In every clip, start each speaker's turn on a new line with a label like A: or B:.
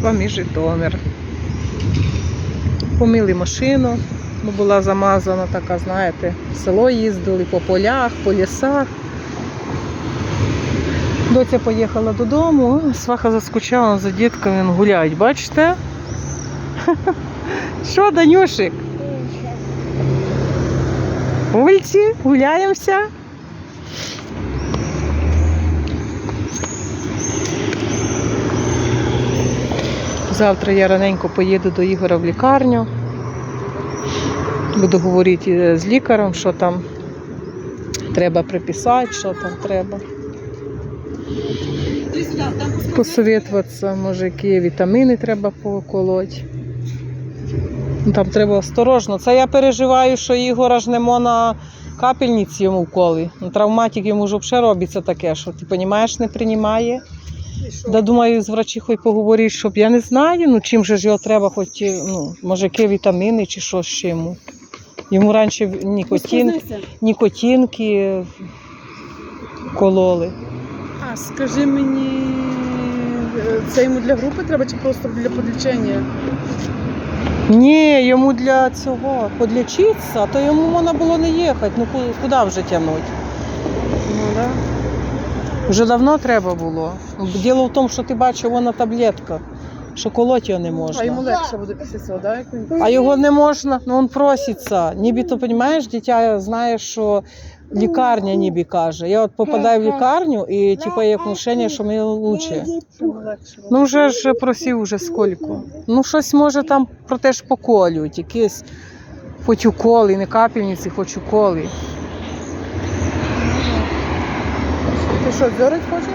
A: вам і Житомир. Помили машину, була замазана така, знаєте, в село їздили по полях, по лісах. Доця поїхала додому, сваха заскучала за дітками, він гуляють, бачите? Що, Данюшик? Вулиці, гуляємося. Завтра я раненько поїду до Ігора в лікарню. Буду говорити з лікарем, що там треба приписати, що там треба. Посовітуватися, може, які вітаміни треба поколоть. Ну, Там треба осторожно. Це я переживаю, що Ігора ж не на капельниці йому вколи. Ну, Травматик йому ж взагалі робиться таке, що ти розумієш, не приймає. Да, думаю, з врачихою поговорити, щоб я не знаю, ну чим же ж його треба, хоч, ну, може, які вітаміни чи що ще йому. Йому раніше нікотин, нікотинки кололи.
B: А, скажи мені, е, це йому для групи треба чи просто для подлічення?
A: Ні, йому для цього подлічитися, а то йому можна було не їхати. Ну куди вже тягнути? Вже давно треба було. Діло в тому, що ти бачив, вона таблетка, що колоть його не можна.
B: А йому легше буде після цього, так?
A: А його не можна, ну він проситься. Нібито, розумієш, дитя знає, що лікарня ніби каже. Я от попадаю в лікарню і типу, є внушення, що мені
B: буде.
A: Ну вже ж просив уже скільки. Ну щось може там про те ж поколюють, якісь хоч уколи, не капельниці, хоч уколи.
B: Ти що, дзьорить хочеш?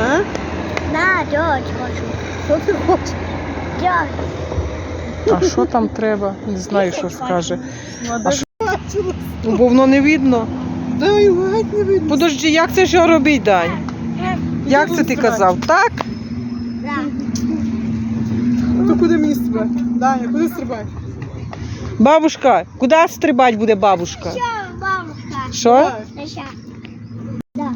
B: А?
C: На, делать хочу.
B: Що ти хочеш?
C: Делать.
A: А що там треба? Не знаю, що скаже.
B: Ну,
A: А що? Ну, Бо воно не видно.
B: Да, його геть не видно.
A: Подожди, як це його робить, Дань? Як це ти казав? Так?
C: Да.
B: То куди мені стрибати? Даня, куди стрибати?
A: Бабушка, куди стрибати буде бабушка?
C: Все, бабушка.
A: Що?
C: Да.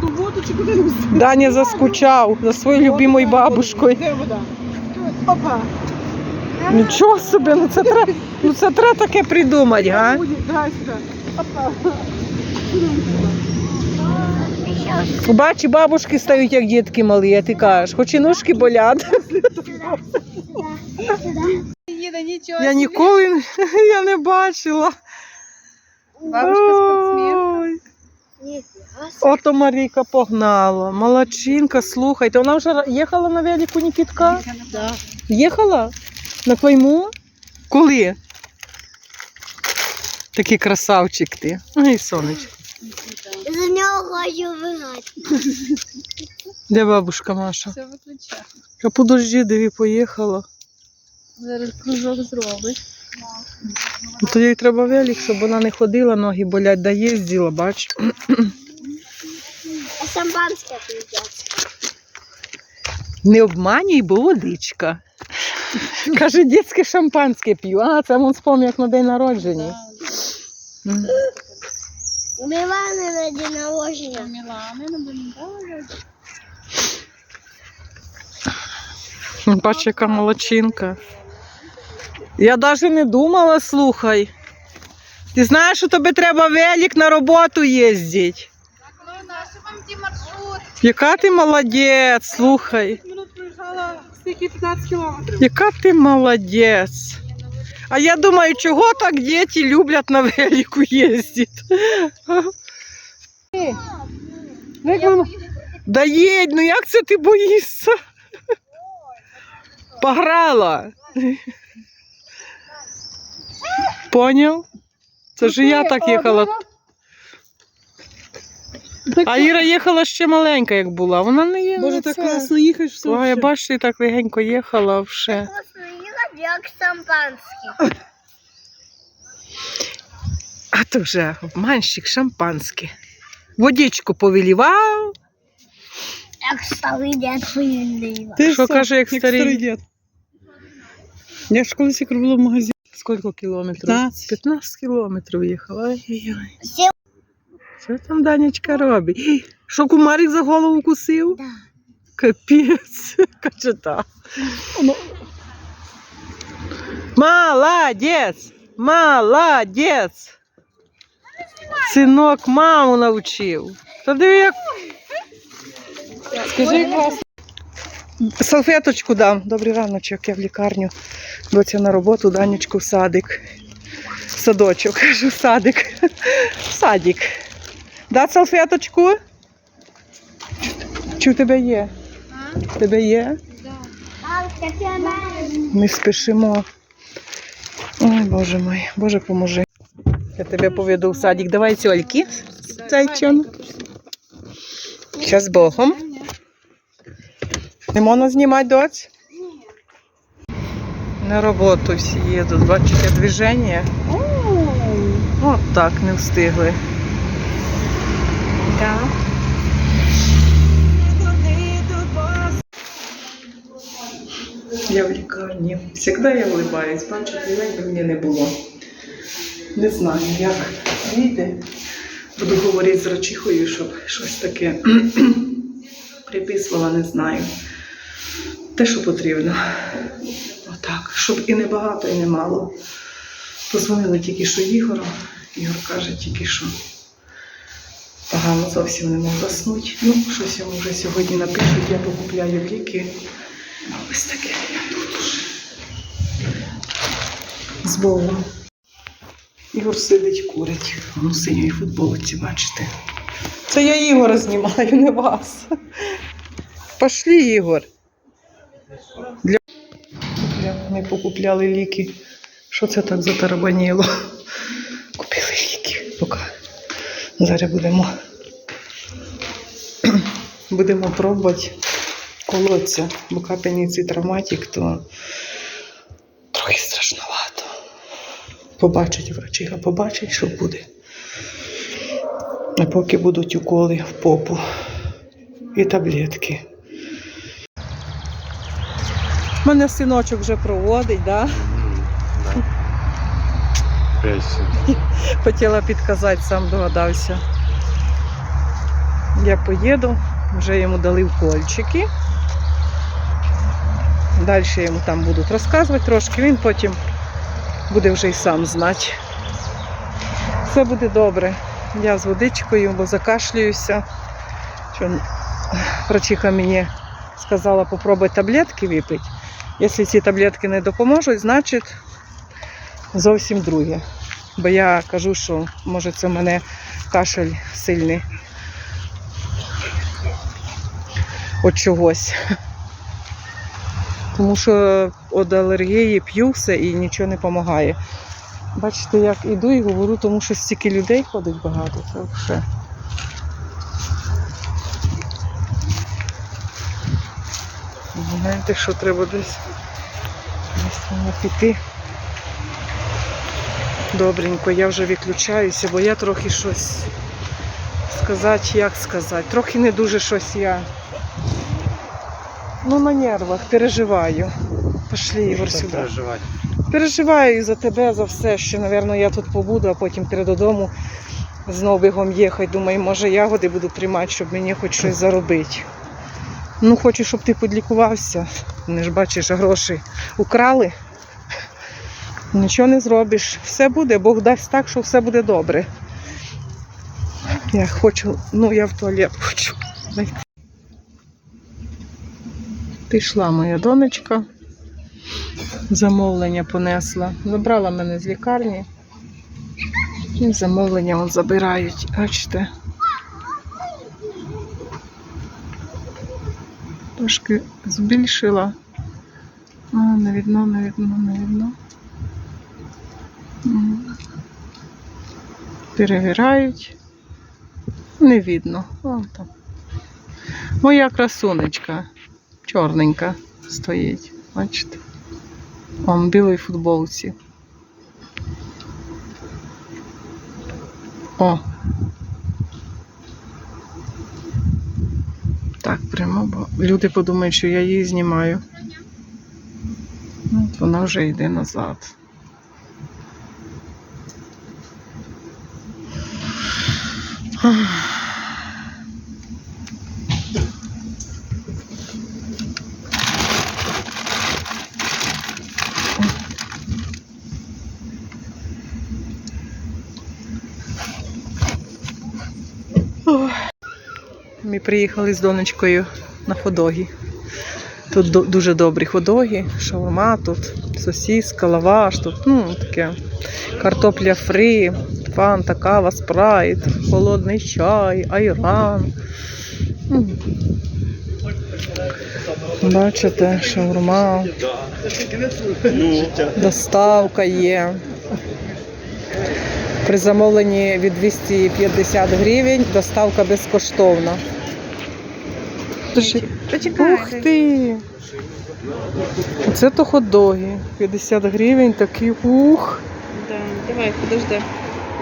B: До воду чи куди нам?
A: Даня заскучав за своєю любимою бабушкою.
B: Де вода? Опа.
A: Нічого собі, ну це треба, ну це треба таке придумати, га?
B: Буде, сюди. Опа.
A: Бачи, бабушки стають як дітки малі, а ти кажеш, хоч і ножки болять.
B: Їде нічого.
A: Я ніколи я не бачила.
B: Бабушка спортсмен.
A: Ой.
C: Нифига себе.
A: Ото Марійка погнала. Молодчинка, слухайте. Вона вже їхала на велику Нікітка?
B: Да.
A: Їхала? На Квайму? Коли? Такий красавчик ти. Ай, сонечко.
C: За него хочу выиграть.
A: Де бабушка Маша?
B: Все виключає.
A: Подожди, диви, поїхала.
B: Зараз кружок зробить.
A: Ну, То їй треба велик, щоб вона не ходила, ноги болять, да їздила, бач.
C: А шампанское придется.
A: Не обманюй, бо водичка. Каже, дітське шампанське п'ю. А, це він спомнив, як на день народження. М.
C: У Миланы на день рождения.
B: Мілани на Бондарі.
A: Бач, яка молодчинка. Я навіть не думала, слухай. Ти знаєш, що тобі треба велик на роботу їздити.
B: Ну, наш вам ті маршрут.
A: Яка ти молодець, слухай.
B: Минут проїжджала стільки 15 кілометрів.
A: Яка ти молодець. А я думаю, чого так діти люблять на велику їздити? Да їдь, ну як це ти боїшся? Пограла. Поняв? Це ж і я так їхала. А Іра їхала ще маленька, як була. Вона не є.
B: Боже, так
A: це-
B: класно їхаєш все.
A: Ой, я бачу, ти так легенько їхала вже.
C: Вкусно ела, як шампанский.
A: А то вже обманщик шампанське. Водичку повілівав.
C: Як старий дед повинний.
B: Ти
A: Що каже, як старий?
B: дід. Я ж колись як робила в магазині.
A: Скільки кілометрів?
B: 15.
A: 15 кілометрів їхала. Ай-яй-яй. Що там Данечка робить? Що кумарик за голову кусив?
C: Да.
A: Капець, качета.
B: Ну,
A: Молодець! Молодець! Синок маму навчив. Та диви як. Скажи, як класно. Салфеточку дам. Добрий раночок, я в лікарню. Доця на роботу, Данечку в садик. В Садочок, кажу, садик. В садик. Дати салфеточку? Чи в тебе є? В тебе є? Ми спішимо. Ой, Боже мой, Боже, поможи. Я тебе поведу в садик. Давай цьольки. Зайчон. Зараз з Богом. Не можна знімати доць? На роботу всі їдуть. Бачите, движення. От так не встигли. Я в лікарні. Завжди я улибаюсь, бачите, як би мені не було. Не знаю, як вийде. Буду говорити з врачихою, щоб щось таке приписувала, не знаю. Те, що потрібно. Отак, щоб і не багато, і не мало. Позвонили тільки що Ігору. Ігор каже тільки що погано зовсім не мог заснути. Ну, щось йому вже сьогодні напишуть, я покупляю ліки. Ось таке я тут уже. З Богом. Ігор сидить, курить. Ну, синьої футболці, бачите. Це я Ігора знімаю, не вас. Пошли, Ігор. Для... Ми покупляли ліки. Що це так затарабаніло? Купили ліки. Поки. Зараз будемо. Будемо пробувати колоться, бо капельниці травматик, то трохи страшновато. Побачить врачиха, побачить, що буде. А поки будуть уколи в попу і таблетки. Мене синочок вже проводить, да? хотіла підказати, сам догадався. Я поїду, вже йому дали укольчики. Далі йому там будуть розказувати трошки, він потім буде вже й сам знати. Все буде добре. Я з водичкою, бо закашлююся. Що врачиха мені сказала попробуй таблетки випити. Якщо ці таблетки не допоможуть, значить зовсім друге. Бо я кажу, що може це в мене кашель сильний. От чогось. Тому що від алергії п'ю все і нічого не допомагає. Бачите, як іду і говорю, тому що стільки людей ходить багато. Це все. Знаєте, що треба десь, десь піти. Добренько, я вже відключаюся, бо я трохи щось сказати, як сказати. Трохи не дуже щось я. Ну, на нервах, переживаю. Пошли, Ігор, сюди. Переживаю за тебе, за все, що, напевно, я тут побуду, а потім треба додому знову бігом їхати. Думаю, може ягоди буду приймати, щоб мені хоч щось заробити. Ну, хочу, щоб ти підлікувався. Не ж бачиш, гроші украли. Нічого не зробиш. Все буде, Бог дасть так, що все буде добре. Я хочу, ну я в туалет хочу. Пішла моя донечка. Замовлення понесла. Забрала мене з лікарні. І замовлення вон забирають. Бачите. Трошки збільшила. А, не видно, не видно, не видно. М. Перевіряють. Не видно. О, там. Моя красунечка. Чорненька стоїть. Бачите? Он в білій футболці. О. Так, прямо, бо люди подумають, що я її знімаю. От вона вже йде назад. Ми приїхали з донечкою на ходоги. Тут дуже добрі ходоги, шаурма тут, сосіска, лаваш, тут ну, таке картопля фрі, фанта, кава, спрайт, холодний чай, айран. Бачите, шаурма, доставка є. При замовленні від 250 гривень доставка безкоштовна. Дуже- Ух ти! Це то хот-доги. 50 гривень, такі ух.
B: Да, давай, подожди.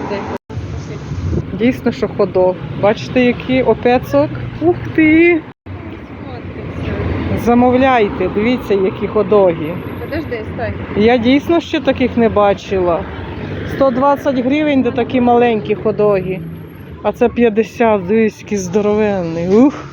B: Дай.
A: Дійсно, що ходок. Бачите, які опецок? Ух ти! Замовляйте, дивіться, які ходоги.
B: Подожди, стой.
A: Я дійсно ще таких не бачила. 120 гривень, де такі маленькі ходоги. А це 50, дивись, який здоровенний. Ух.